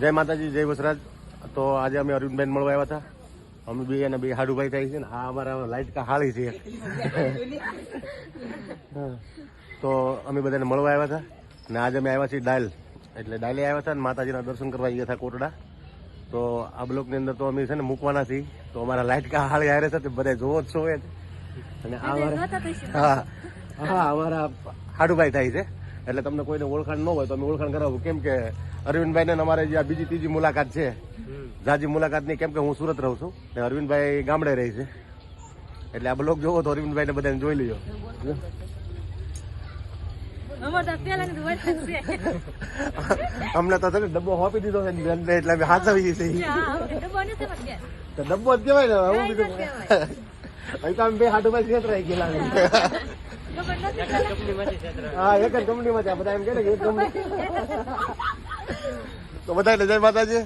જાય માતાજી જય વસરાજ. તો આજે અમે અરવિંદબેન મળવા આવ્યા હતા. અમે બે અને બે હાડુભાઈ થાય છે ને આ અમારા લાઈટ કા હાળી છે. તો અમે બધાને મળવા આવ્યા હતા. ને આજે અમે આવ્યા છીએ ડાયલ. એટલે ડાયલે આવ્યા હતા ને માતાજીના દર્શન કરવા ગયા હતા કોટડા. તો આ બ્લોકની અંદર તો અમે છે ને મૂકવાના છીએ. તો અમારા લાઈટ કા હાળી હારે છે તે બધા જોવો જ છો એ. અને અમારા હા હા અમારા હાડુભાઈ થાય છે. એટલે તમને કોઈને ઓળખાણ ન હોય તો અમે ઓળખાણ કરાવું. કેમ કે અરવિંદભાઈ ને અમારે જે આ બીજી ત્રીજી મુલાકાત છે જાજી મુલાકાત નહીં કેમ કે હું સુરત રહું છું ને અરવિંદભાઈ ગામડે રહે છે. એટલે આ બ્લોગ જોવો તો અરવિંદભાઈ ને બધાને જોઈ લીજો અમને તો છે ડબ્બો હોપી દીધો છે ને એટલે અમે હાથવી છે. ડબ્બો જ કહેવાય ને હું બીજું અહીં તો અમે બે હાડુભાઈ છેતરાઈ ગયેલા હા એક જ કંપનીમાં છે બધા એમ કે ને એક કંપની તો બધાને જય માતાજી?